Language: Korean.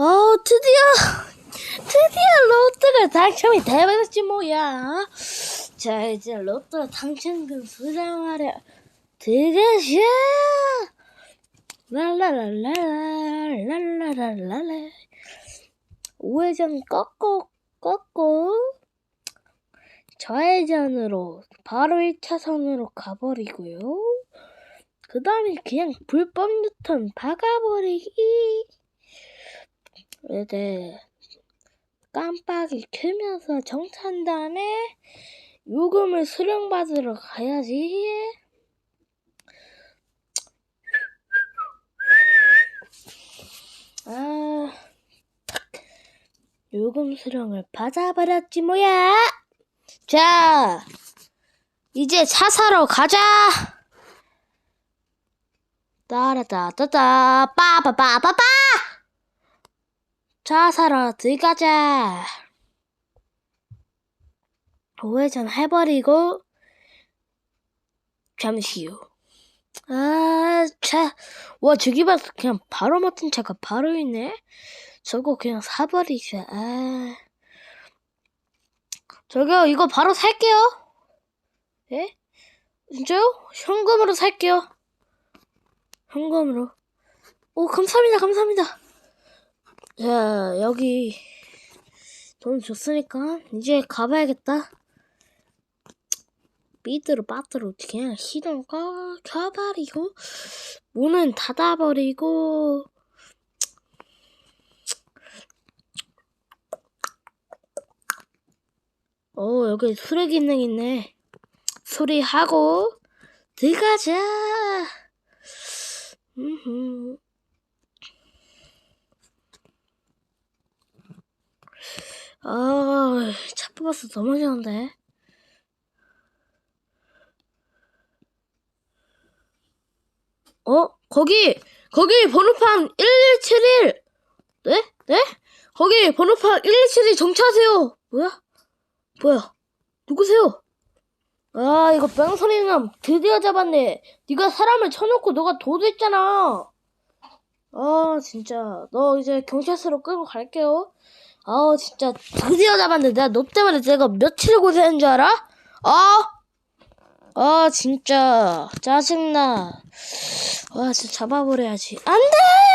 어, 드디어, 드디어 로또가 당첨이 돼버렸지 뭐야. 자, 이제 로또 당첨금 수령하려 들어가자. 랄라랄라랄라랄라랄라. 우회전 꺾고, 꺾고, 좌회전으로 바로 1차선으로 가버리고요. 그 다음에 그냥 불법 유턴 박아버리기. 이제 깜빡이 켜면서 정차한 다음에 요금을 수령받으러 가야지. 아, 요금 수령을 받아버렸지 뭐야. 자, 이제 차 사러 가자. 따라따따따 빠바바바바 차 사러 들어가자. 우회전 해버리고 잠시 후. 아, 차. 와, 저기 봐서 그냥 바로 맡은 차가 바로 있네. 저거 그냥 사버리자. 아. 저기요, 이거 바로 살게요. 예? 진짜요? 현금으로 살게요. 현금으로. 오, 감사합니다, 감사합니다. 자, 여기 돈 줬으니까 이제 가봐야겠다. 삐뚤어 빠뚤어 그냥 시동 꺼 켜버리고 문은 닫아버리고 어 여기 수리 기능 있네 수리하고 들어가자 음흠. 아, 차 너무 좋은데. 어? 거기! 거기 번호판 1171! 네? 네? 거기 번호판 1171 정차하세요! 뭐야? 뭐야? 누구세요? 아, 이거 뺑소니는 드디어 잡았네. 네가 사람을 쳐놓고 너가 도둑했잖아. 아, 진짜. 너 이제 경찰서로 끌고 갈게요. 아우, 진짜 드디어 잡았는데 너 때문에 내가 며칠 고생한 줄 알아? 아! 아, 진짜 짜증나. 와, 진짜 잡아버려야지. 안 돼!